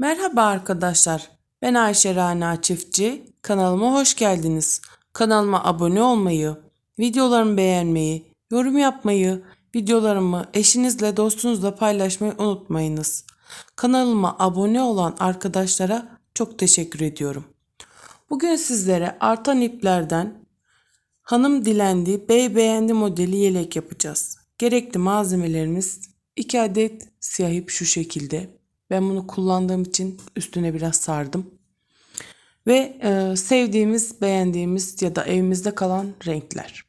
Merhaba arkadaşlar. Ben Ayşe Rana Çiftçi. Kanalıma hoş geldiniz. Kanalıma abone olmayı, videolarımı beğenmeyi, yorum yapmayı, videolarımı eşinizle, dostunuzla paylaşmayı unutmayınız. Kanalıma abone olan arkadaşlara çok teşekkür ediyorum. Bugün sizlere artan iplerden hanım dilendi, bey beğendi modeli yelek yapacağız. Gerekli malzemelerimiz 2 adet siyah ip şu şekilde. Ben bunu kullandığım için üstüne biraz sardım. Ve e, sevdiğimiz, beğendiğimiz ya da evimizde kalan renkler.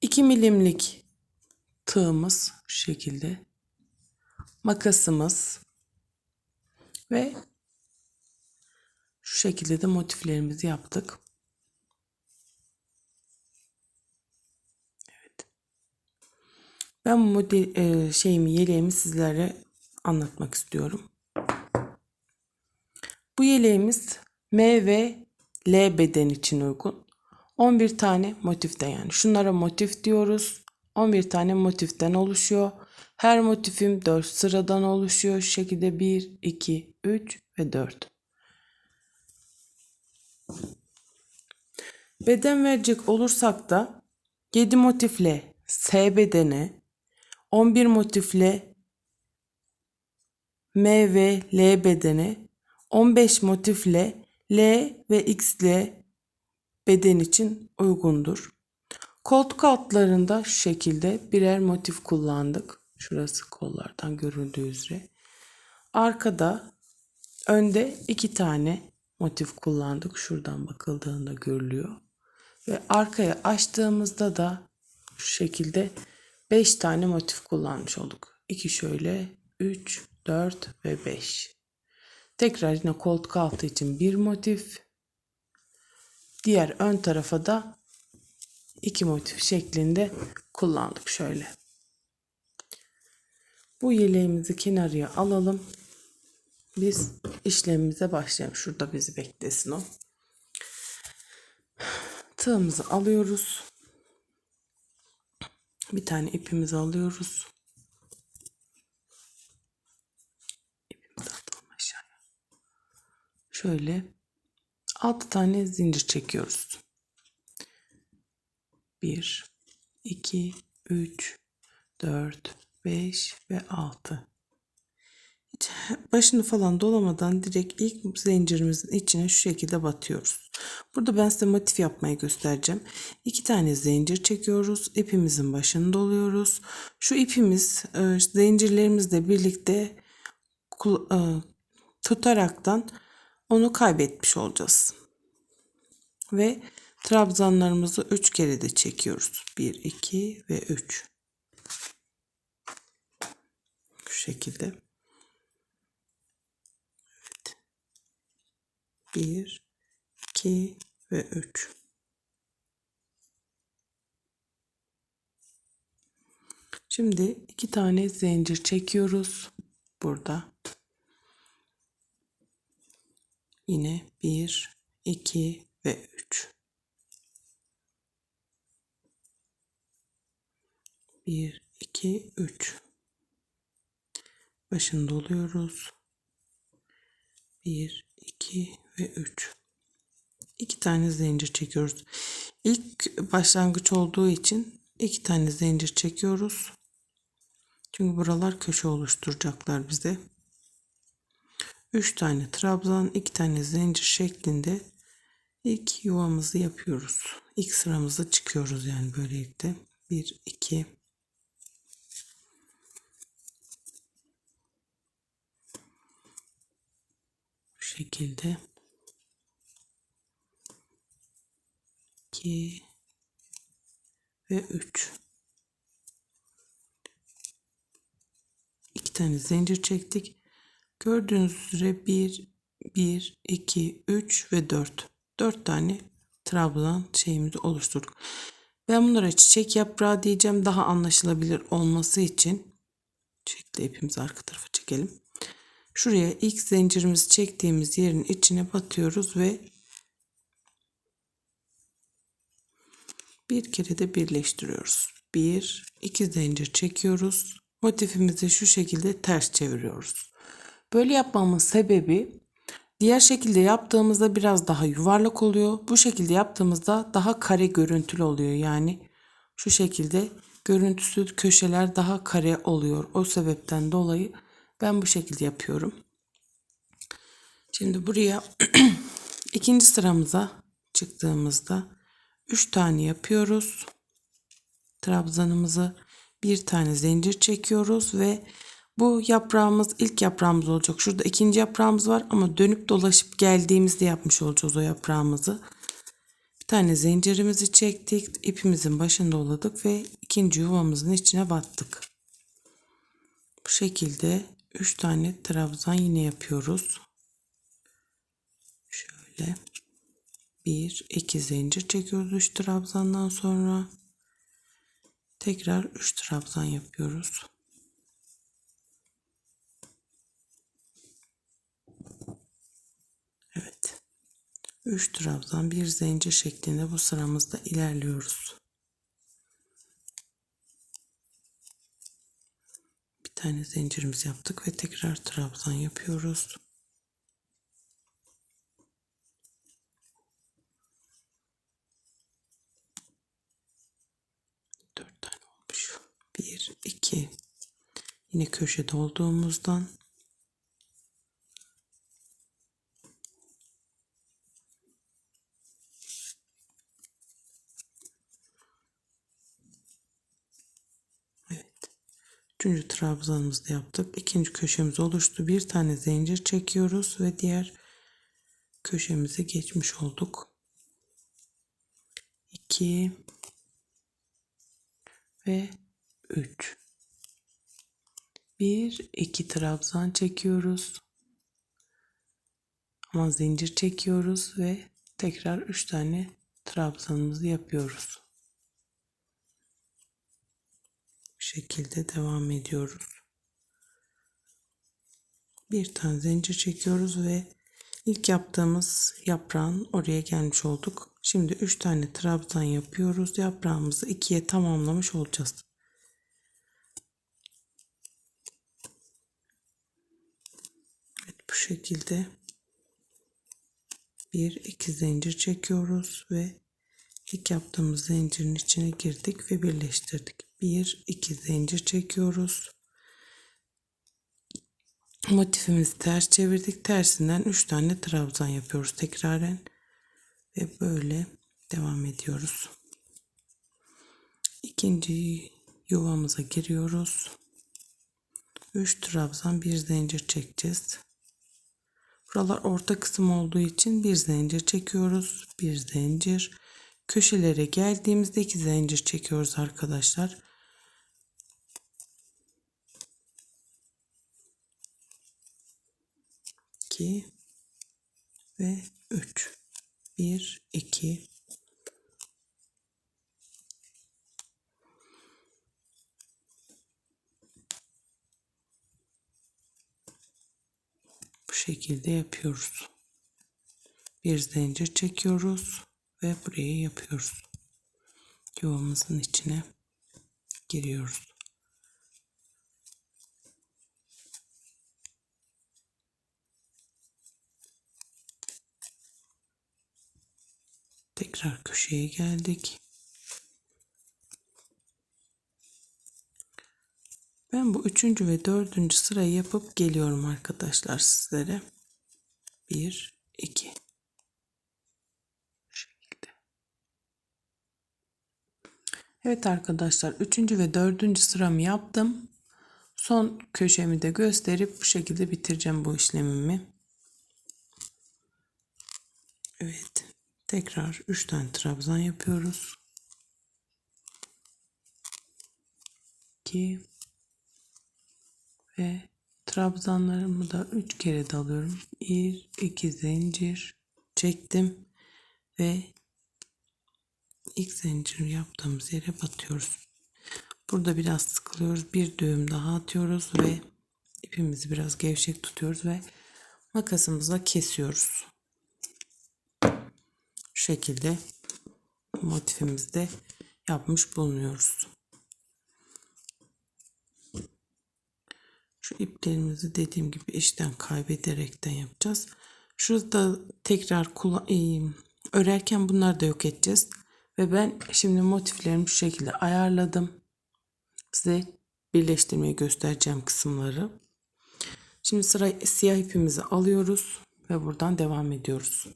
2 milimlik tığımız şu şekilde. Makasımız ve şu şekilde de motiflerimizi yaptık. Ben model e, şeyimi yeleğimi sizlere anlatmak istiyorum. Bu yeleğimiz M ve L beden için uygun. 11 tane motiften yani. Şunlara motif diyoruz. 11 tane motiften oluşuyor. Her motifim 4 sıradan oluşuyor. Şu şekilde 1, 2, 3 ve 4. Beden verecek olursak da 7 motifle S bedene, 11 motifle M ve L bedene, 15 motifle L ve X ile beden için uygundur. Koltuk altlarında şu şekilde birer motif kullandık. Şurası kollardan görüldüğü üzere. Arkada önde iki tane motif kullandık. Şuradan bakıldığında görülüyor. Ve arkaya açtığımızda da şu şekilde 5 tane motif kullanmış olduk. 2 şöyle, 3, 4 ve 5. Tekrar yine koltuk altı için bir motif. Diğer ön tarafa da iki motif şeklinde kullandık şöyle. Bu yeleğimizi kenarıya alalım. Biz işlemimize başlayalım. Şurada bizi beklesin o. Tığımızı alıyoruz. Bir tane ipimizi alıyoruz. İpimizi atalım aşağıya. Şöyle 6 tane zincir çekiyoruz. 1 2 3 4 5 ve 6. Hiç başını falan dolamadan direkt ilk zincirimizin içine şu şekilde batıyoruz. Burada ben size motif yapmayı göstereceğim. İki tane zincir çekiyoruz. İpimizin başını doluyoruz. Şu ipimiz e, zincirlerimizle birlikte e, tutaraktan onu kaybetmiş olacağız. Ve trabzanlarımızı 3 kere de çekiyoruz. 1, 2 ve 3. Şu şekilde. 1, 2 ve 3. Şimdi iki tane zincir çekiyoruz. Burada. Yine 1, 2 ve 3. 1, 2, 3. Başını doluyoruz. 1, 2 ve 3. İki tane zincir çekiyoruz. İlk başlangıç olduğu için iki tane zincir çekiyoruz. Çünkü buralar köşe oluşturacaklar bize. 3 tane trabzan, 2 tane zincir şeklinde ilk yuvamızı yapıyoruz. İlk sıramızda çıkıyoruz yani böylelikle. 1 2 Bu şekilde 2 ve 3 2 tane zincir çektik. Gördüğünüz üzere 1 1 2 3 ve 4 4 tane trabzan şeyimizi oluşturduk. Ben bunlara çiçek yaprağı diyeceğim daha anlaşılabilir olması için. Şekli ipimizi arka tarafa çekelim. Şuraya ilk zincirimizi çektiğimiz yerin içine batıyoruz ve bir kere de birleştiriyoruz. Bir, iki zincir çekiyoruz. motifimizi şu şekilde ters çeviriyoruz. Böyle yapmamın sebebi diğer şekilde yaptığımızda biraz daha yuvarlak oluyor. Bu şekilde yaptığımızda daha kare görüntülü oluyor. Yani şu şekilde görüntüsü köşeler daha kare oluyor. O sebepten dolayı ben bu şekilde yapıyorum. Şimdi buraya ikinci sıramıza çıktığımızda 3 tane yapıyoruz. Trabzanımızı bir tane zincir çekiyoruz ve bu yaprağımız ilk yaprağımız olacak. Şurada ikinci yaprağımız var ama dönüp dolaşıp geldiğimizde yapmış olacağız o yaprağımızı. Bir tane zincirimizi çektik. ipimizin başını doladık ve ikinci yuvamızın içine battık. Bu şekilde 3 tane trabzan yine yapıyoruz. Şöyle bir iki zincir çekiyoruz 3 trabzandan sonra tekrar 3 trabzan yapıyoruz. Evet. 3 trabzan bir zincir şeklinde bu sıramızda ilerliyoruz. Bir tane zincirimiz yaptık ve tekrar trabzan yapıyoruz. Dört tane olmuş. Bir, iki. Yine köşede olduğumuzdan Evet. Üçüncü trabzanımızı yaptık. İkinci köşemiz oluştu. Bir tane zincir çekiyoruz ve diğer köşemize geçmiş olduk. 2 ve 3 1 2 trabzan çekiyoruz. Ama zincir çekiyoruz ve tekrar 3 tane trabzanımızı yapıyoruz. Bu şekilde devam ediyoruz. Bir tane zincir çekiyoruz ve ilk yaptığımız yaprağın oraya gelmiş olduk. Şimdi 3 tane trabzan yapıyoruz. Yaprağımızı ikiye tamamlamış olacağız. Evet bu şekilde bir iki zincir çekiyoruz ve ilk yaptığımız zincirin içine girdik ve birleştirdik. Bir iki zincir çekiyoruz. Motifimizi ters çevirdik. Tersinden 3 tane trabzan yapıyoruz tekraren. Ve böyle devam ediyoruz. İkinci yuvamıza giriyoruz. 3 trabzan bir zincir çekeceğiz. Buralar orta kısım olduğu için bir zincir çekiyoruz. Bir zincir. Köşelere geldiğimizde iki zincir çekiyoruz arkadaşlar. İki ve üç. Bir, iki, bu şekilde yapıyoruz. Bir zincir çekiyoruz ve buraya yapıyoruz. Yuvamızın içine giriyoruz. Tekrar köşeye geldik. Ben bu üçüncü ve dördüncü sırayı yapıp geliyorum arkadaşlar sizlere. Bir, iki. Şekilde. Evet arkadaşlar üçüncü ve dördüncü sıramı yaptım. Son köşemi de gösterip bu şekilde bitireceğim bu işlemimi. Evet. Tekrar 3 tane trabzan yapıyoruz. 2 ve trabzanlarımı da 3 kere dalıyorum. 1 2 zincir çektim ve ilk zincir yaptığımız yere batıyoruz. Burada biraz sıkılıyoruz. Bir düğüm daha atıyoruz ve ipimizi biraz gevşek tutuyoruz ve makasımızla kesiyoruz. Şu şekilde motifimizde yapmış bulunuyoruz. Şu iplerimizi dediğim gibi işten kaybederekten yapacağız. Şurada tekrar e, örerken bunları da yok edeceğiz. Ve ben şimdi motiflerimi şu şekilde ayarladım. Size birleştirmeyi göstereceğim kısımları. Şimdi sıra siyah ipimizi alıyoruz ve buradan devam ediyoruz.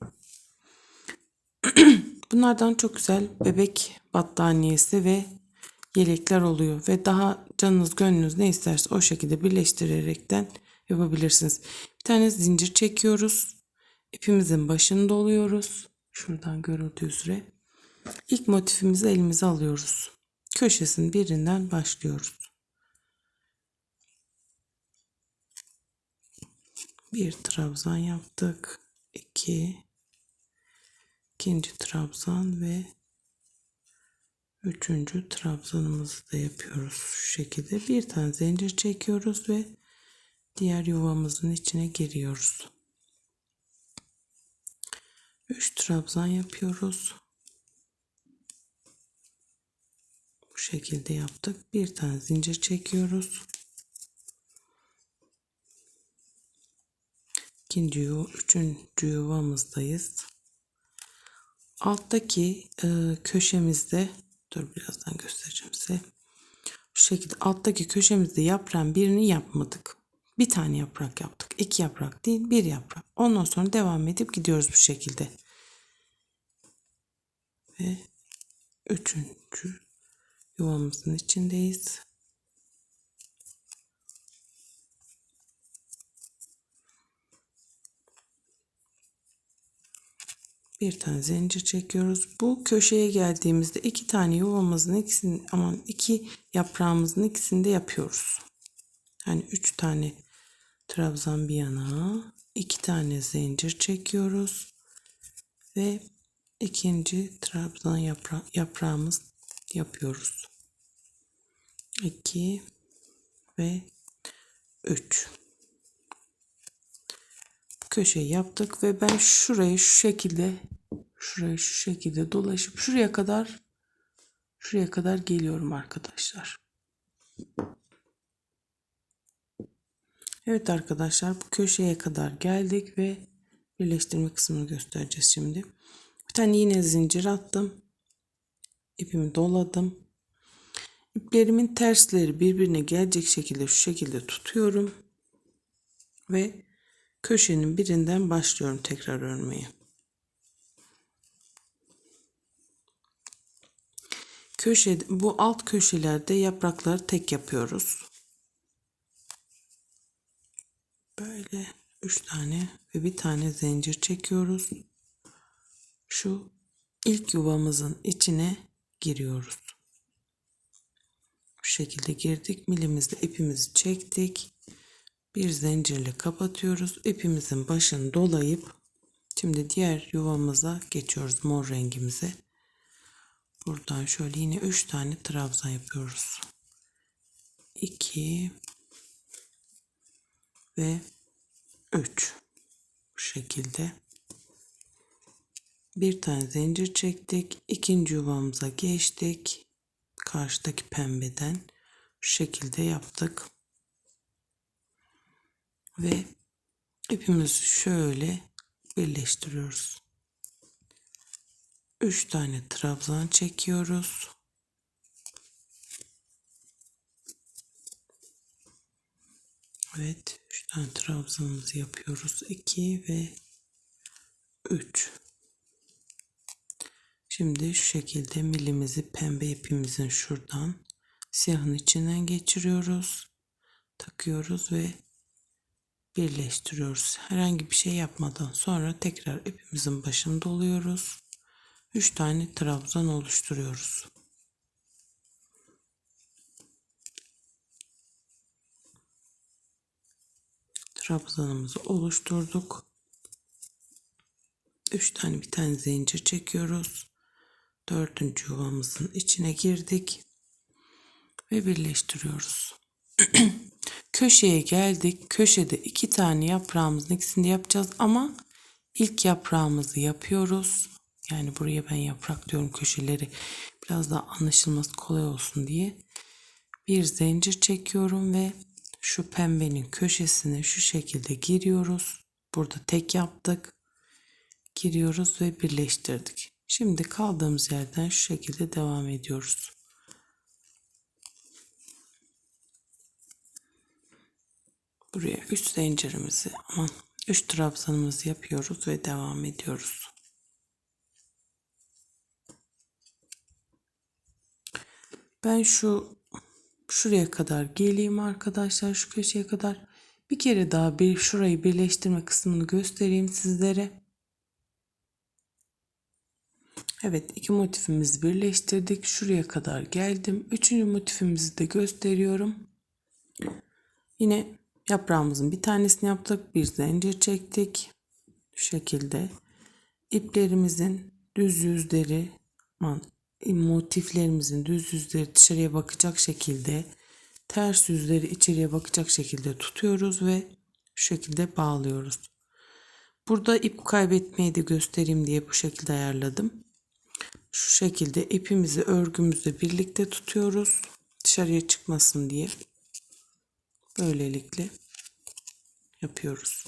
Bunlardan çok güzel bebek battaniyesi ve yelekler oluyor ve daha canınız gönlünüz ne isterse o şekilde birleştirerekten yapabilirsiniz. Bir tane zincir çekiyoruz. İpimizin başını doluyoruz. Şuradan görüldüğü üzere. İlk motifimizi elimize alıyoruz. Köşesinin birinden başlıyoruz. Bir trabzan yaptık. iki ikinci trabzan ve üçüncü trabzanımızı da yapıyoruz şu şekilde. Bir tane zincir çekiyoruz ve diğer yuvamızın içine giriyoruz. Üç trabzan yapıyoruz. Bu şekilde yaptık. Bir tane zincir çekiyoruz. İkinci yuva, üçüncü yuvamızdayız. Alttaki e, köşemizde dur birazdan göstereceğim size. Şu şekilde alttaki köşemizde yaprağın birini yapmadık. Bir tane yaprak yaptık. İki yaprak değil bir yaprak. Ondan sonra devam edip gidiyoruz bu şekilde. Ve üçüncü yuvamızın içindeyiz. Bir tane zincir çekiyoruz. Bu köşeye geldiğimizde iki tane yuvamızın ikisini aman iki yaprağımızın ikisini de yapıyoruz. Yani üç tane trabzan bir yana, iki tane zincir çekiyoruz ve ikinci trabzan yapra yaprağımız yapıyoruz. 2 ve 3 köşeyi yaptık ve ben şurayı şu şekilde şurayı şu şekilde dolaşıp şuraya kadar şuraya kadar geliyorum arkadaşlar. Evet arkadaşlar bu köşeye kadar geldik ve birleştirme kısmını göstereceğiz şimdi. Bir tane yine zincir attım. İpimi doladım. İplerimin tersleri birbirine gelecek şekilde şu şekilde tutuyorum. Ve köşenin birinden başlıyorum tekrar örmeye. Köşe, bu alt köşelerde yaprakları tek yapıyoruz. Böyle üç tane ve bir tane zincir çekiyoruz. Şu ilk yuvamızın içine giriyoruz. Bu şekilde girdik. Milimizle ipimizi çektik bir zincirle kapatıyoruz. İpimizin başını dolayıp şimdi diğer yuvamıza geçiyoruz mor rengimize. Buradan şöyle yine 3 tane trabzan yapıyoruz. 2 ve 3 bu şekilde bir tane zincir çektik. ikinci yuvamıza geçtik. Karşıdaki pembeden şu şekilde yaptık ve ipimizi şöyle birleştiriyoruz. 3 tane trabzan çekiyoruz. Evet, 3 tane trabzanımızı yapıyoruz. 2 ve 3. Şimdi şu şekilde milimizi pembe ipimizin şuradan siyahın içinden geçiriyoruz. Takıyoruz ve birleştiriyoruz. Herhangi bir şey yapmadan sonra tekrar ipimizin başını doluyoruz. 3 tane trabzan oluşturuyoruz. Trabzanımızı oluşturduk. 3 tane bir tane zincir çekiyoruz. Dördüncü yuvamızın içine girdik ve birleştiriyoruz. Köşeye geldik. Köşede iki tane yaprağımızın ikisini yapacağız ama ilk yaprağımızı yapıyoruz. Yani buraya ben yaprak diyorum köşeleri biraz daha anlaşılması kolay olsun diye. Bir zincir çekiyorum ve şu pembenin köşesine şu şekilde giriyoruz. Burada tek yaptık. Giriyoruz ve birleştirdik. Şimdi kaldığımız yerden şu şekilde devam ediyoruz. Buraya 3 zincirimizi aman 3 trabzanımızı yapıyoruz ve devam ediyoruz. Ben şu şuraya kadar geleyim arkadaşlar şu köşeye kadar bir kere daha bir şurayı birleştirme kısmını göstereyim sizlere. Evet iki motifimizi birleştirdik. Şuraya kadar geldim. Üçüncü motifimizi de gösteriyorum. Yine yaprağımızın bir tanesini yaptık. Bir zincir çektik. Şu şekilde. iplerimizin düz yüzleri motiflerimizin düz yüzleri dışarıya bakacak şekilde ters yüzleri içeriye bakacak şekilde tutuyoruz ve şu şekilde bağlıyoruz. Burada ip kaybetmeyi de göstereyim diye bu şekilde ayarladım. Şu şekilde ipimizi örgümüzle birlikte tutuyoruz. Dışarıya çıkmasın diye. Böylelikle yapıyoruz.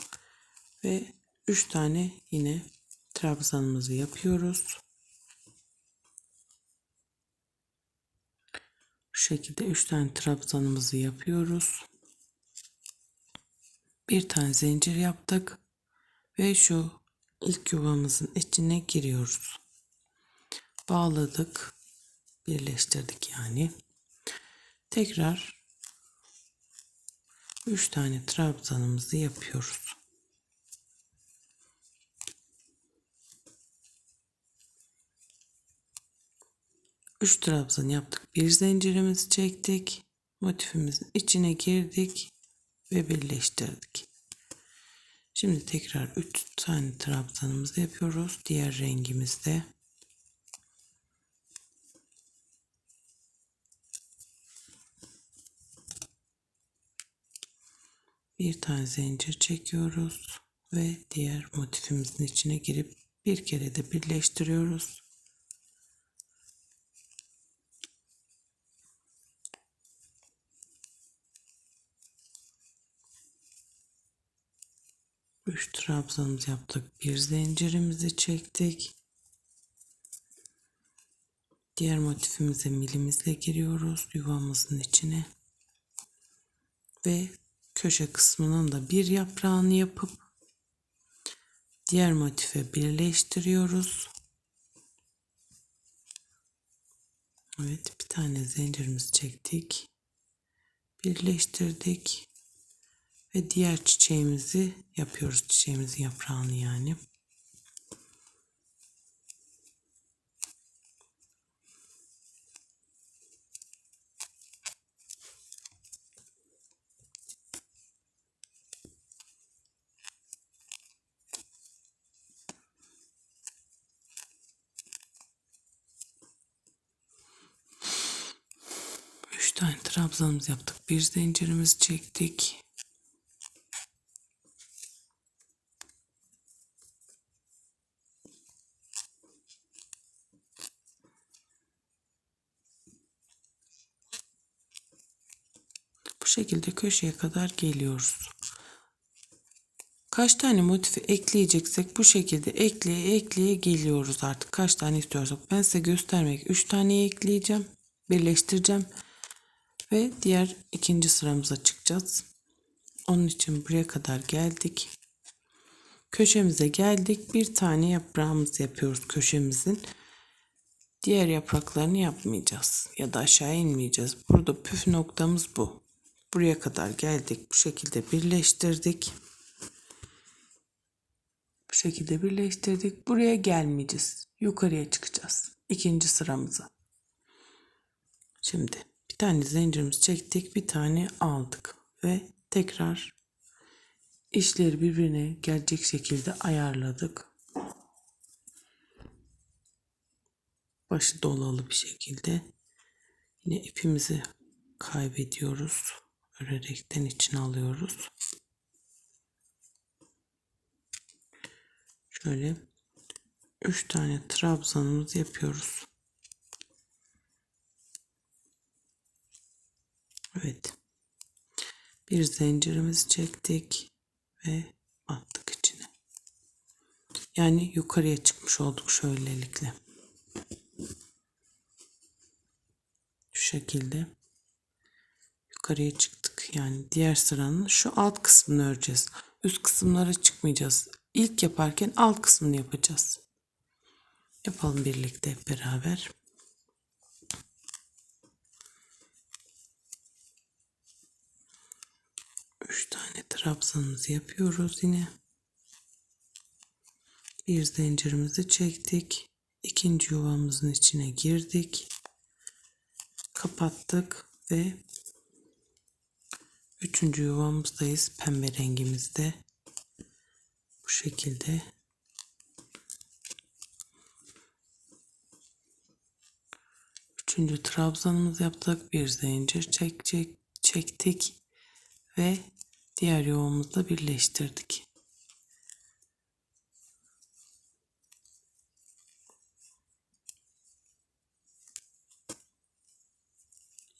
Ve 3 tane yine trabzanımızı yapıyoruz. Bu şekilde 3 tane trabzanımızı yapıyoruz. Bir tane zincir yaptık ve şu ilk yuvamızın içine giriyoruz. Bağladık. Birleştirdik yani. Tekrar 3 tane trabzanımızı yapıyoruz. Üç trabzan yaptık. Bir zincirimizi çektik. Motifimizin içine girdik ve birleştirdik. Şimdi tekrar 3 tane trabzanımızı yapıyoruz. Diğer rengimizde. Bir tane zincir çekiyoruz ve diğer motifimizin içine girip bir kere de birleştiriyoruz. Üç trabzanımızı yaptık. Bir zincirimizi çektik. Diğer motifimize milimizle giriyoruz yuvamızın içine. Ve köşe kısmının da bir yaprağını yapıp diğer motife birleştiriyoruz. Evet bir tane zincirimizi çektik. Birleştirdik. Ve diğer çiçeğimizi yapıyoruz. Çiçeğimizin yaprağını yani. Üç tane trabzanımız yaptık. Bir zincirimizi çektik. Bu şekilde köşeye kadar geliyoruz. Kaç tane motifi ekleyeceksek bu şekilde ekleye ekleye geliyoruz artık. Kaç tane istiyorsak. Ben size göstermek 3 tane ekleyeceğim. Birleştireceğim. Ve diğer ikinci sıramıza çıkacağız. Onun için buraya kadar geldik. Köşemize geldik. Bir tane yaprağımız yapıyoruz köşemizin. Diğer yapraklarını yapmayacağız. Ya da aşağı inmeyeceğiz. Burada püf noktamız bu. Buraya kadar geldik. Bu şekilde birleştirdik. Bu şekilde birleştirdik. Buraya gelmeyeceğiz. Yukarıya çıkacağız. İkinci sıramıza. Şimdi tane zincirimizi çektik. Bir tane aldık. Ve tekrar işleri birbirine gelecek şekilde ayarladık. Başı dolalı bir şekilde. Yine ipimizi kaybediyoruz. Örerekten içine alıyoruz. Şöyle 3 tane trabzanımız yapıyoruz. Evet. Bir zincirimizi çektik ve attık içine. Yani yukarıya çıkmış olduk şöylelikle. Şu şekilde yukarıya çıktık. Yani diğer sıranın şu alt kısmını öreceğiz. Üst kısımlara çıkmayacağız. İlk yaparken alt kısmını yapacağız. Yapalım birlikte beraber. Üç tane trabzanımızı yapıyoruz yine. Bir zincirimizi çektik. İkinci yuvamızın içine girdik. Kapattık ve üçüncü yuvamızdayız. Pembe rengimizde. Bu şekilde Üçüncü trabzanımızı yaptık. Bir zincir çek, çek, çektik ve diğer yuvamızla birleştirdik.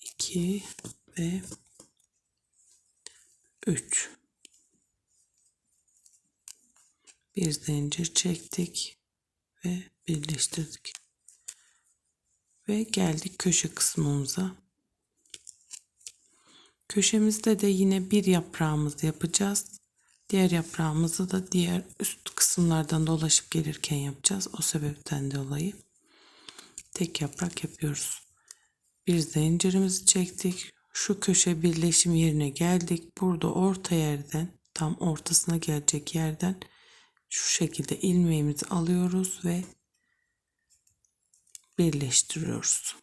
İki ve üç. Bir zincir çektik ve birleştirdik. Ve geldik köşe kısmımıza. Köşemizde de yine bir yaprağımızı yapacağız. Diğer yaprağımızı da diğer üst kısımlardan dolaşıp gelirken yapacağız. O sebepten dolayı tek yaprak yapıyoruz. Bir zincirimizi çektik. Şu köşe birleşim yerine geldik. Burada orta yerden tam ortasına gelecek yerden şu şekilde ilmeğimizi alıyoruz ve birleştiriyoruz.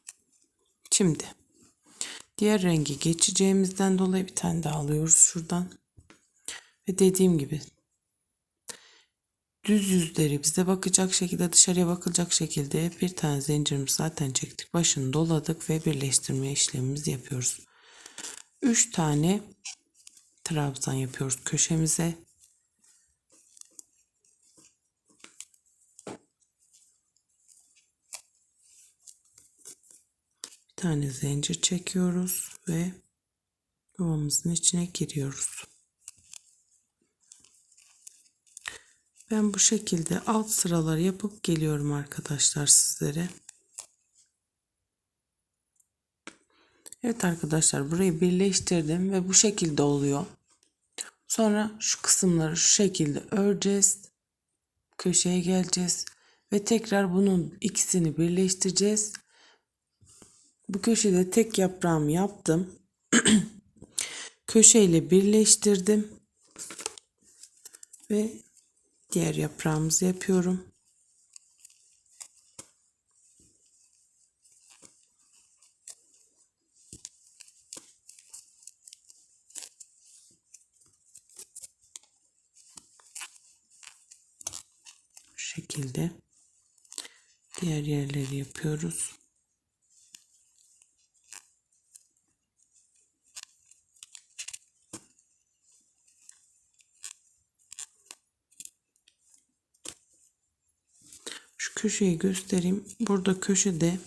Şimdi diğer rengi geçeceğimizden dolayı bir tane daha alıyoruz şuradan. Ve dediğim gibi düz yüzleri bize bakacak şekilde dışarıya bakılacak şekilde bir tane zincirimiz zaten çektik. Başını doladık ve birleştirme işlemimizi yapıyoruz. 3 tane trabzan yapıyoruz köşemize. Bir tane zincir çekiyoruz ve yuvamızın içine giriyoruz. Ben bu şekilde alt sıraları yapıp geliyorum arkadaşlar sizlere. Evet arkadaşlar burayı birleştirdim ve bu şekilde oluyor. Sonra şu kısımları şu şekilde öreceğiz. Köşeye geleceğiz ve tekrar bunun ikisini birleştireceğiz. Bu köşede tek yaprağımı yaptım. Köşeyle birleştirdim. Ve diğer yaprağımızı yapıyorum. Şekilde diğer yerleri yapıyoruz. Köşeyi göstereyim. Burada köşede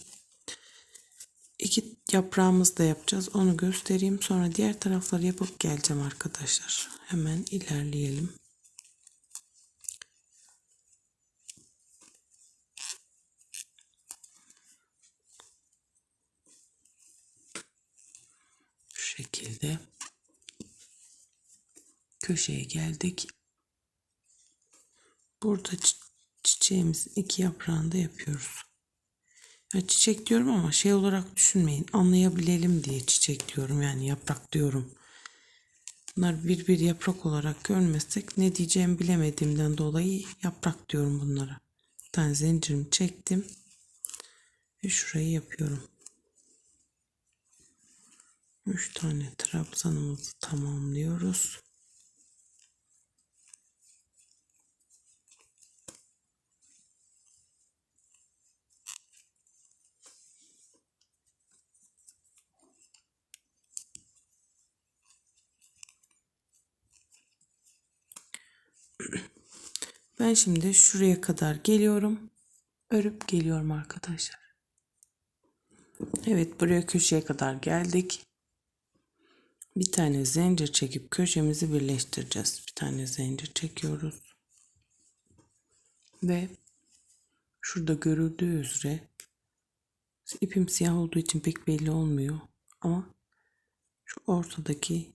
iki yaprağımızı da yapacağız. Onu göstereyim. Sonra diğer tarafları yapıp geleceğim arkadaşlar. Hemen ilerleyelim. Şu şekilde köşeye geldik. Burada çiçeğimizin iki yaprağını yapıyoruz. Ya çiçek diyorum ama şey olarak düşünmeyin. Anlayabilelim diye çiçek diyorum. Yani yaprak diyorum. Bunlar bir bir yaprak olarak görmesek ne diyeceğimi bilemediğimden dolayı yaprak diyorum bunlara. Bir tane zincirimi çektim. Ve şurayı yapıyorum. Üç tane trabzanımızı tamamlıyoruz. Ben şimdi şuraya kadar geliyorum. Örüp geliyorum arkadaşlar. Evet buraya köşeye kadar geldik. Bir tane zincir çekip köşemizi birleştireceğiz. Bir tane zincir çekiyoruz. Ve şurada görüldüğü üzere ipim siyah olduğu için pek belli olmuyor. Ama şu ortadaki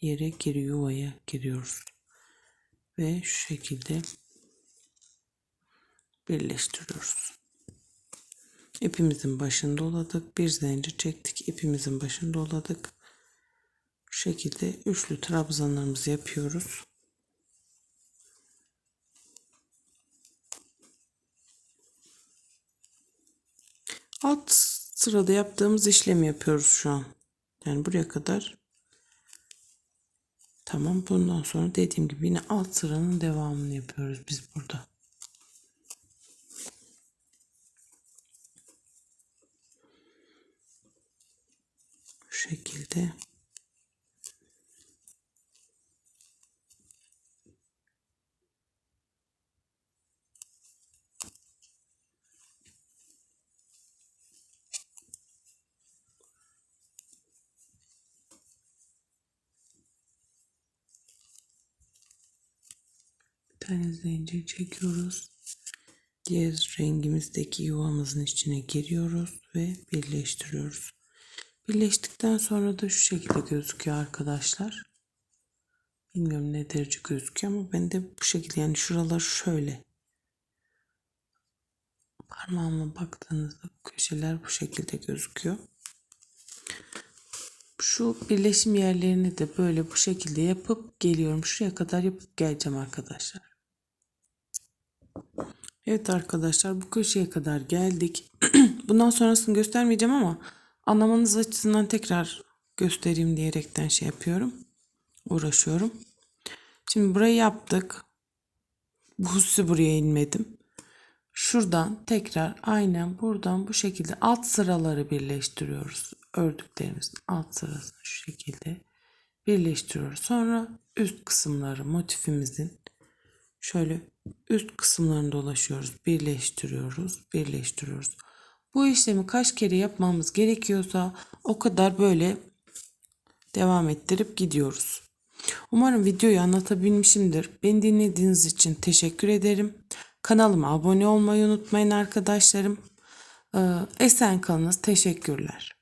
yere geri yuvaya giriyoruz. Ve şu şekilde birleştiriyoruz. İpimizin başını doladık. Bir zincir çektik. İpimizin başını doladık. Şu şekilde üçlü trabzanlarımızı yapıyoruz. Alt sırada yaptığımız işlemi yapıyoruz şu an. Yani buraya kadar tamam. Bundan sonra dediğim gibi yine alt sıranın devamını yapıyoruz biz burada. Şu şekilde. Tane zincir çekiyoruz. Diğer rengimizdeki yuvamızın içine giriyoruz ve birleştiriyoruz. Birleştikten sonra da şu şekilde gözüküyor arkadaşlar. Bilmiyorum ne derece gözüküyor ama ben de bu şekilde yani şuralar şöyle. Parmağımla baktığınızda bu köşeler bu şekilde gözüküyor. Şu birleşim yerlerini de böyle bu şekilde yapıp geliyorum. Şuraya kadar yapıp geleceğim arkadaşlar. Evet arkadaşlar bu köşeye kadar geldik. Bundan sonrasını göstermeyeceğim ama anlamanız açısından tekrar göstereyim diyerekten şey yapıyorum. Uğraşıyorum. Şimdi burayı yaptık. Bu hususi buraya inmedim. Şuradan tekrar aynen buradan bu şekilde alt sıraları birleştiriyoruz. Ördüklerimizin alt sırasını şu şekilde birleştiriyoruz. Sonra üst kısımları motifimizin şöyle üst kısımlarını dolaşıyoruz. Birleştiriyoruz. Birleştiriyoruz. Bu işlemi kaç kere yapmamız gerekiyorsa o kadar böyle devam ettirip gidiyoruz. Umarım videoyu anlatabilmişimdir. Beni dinlediğiniz için teşekkür ederim. Kanalıma abone olmayı unutmayın arkadaşlarım. Ee, Esen kalınız. Teşekkürler.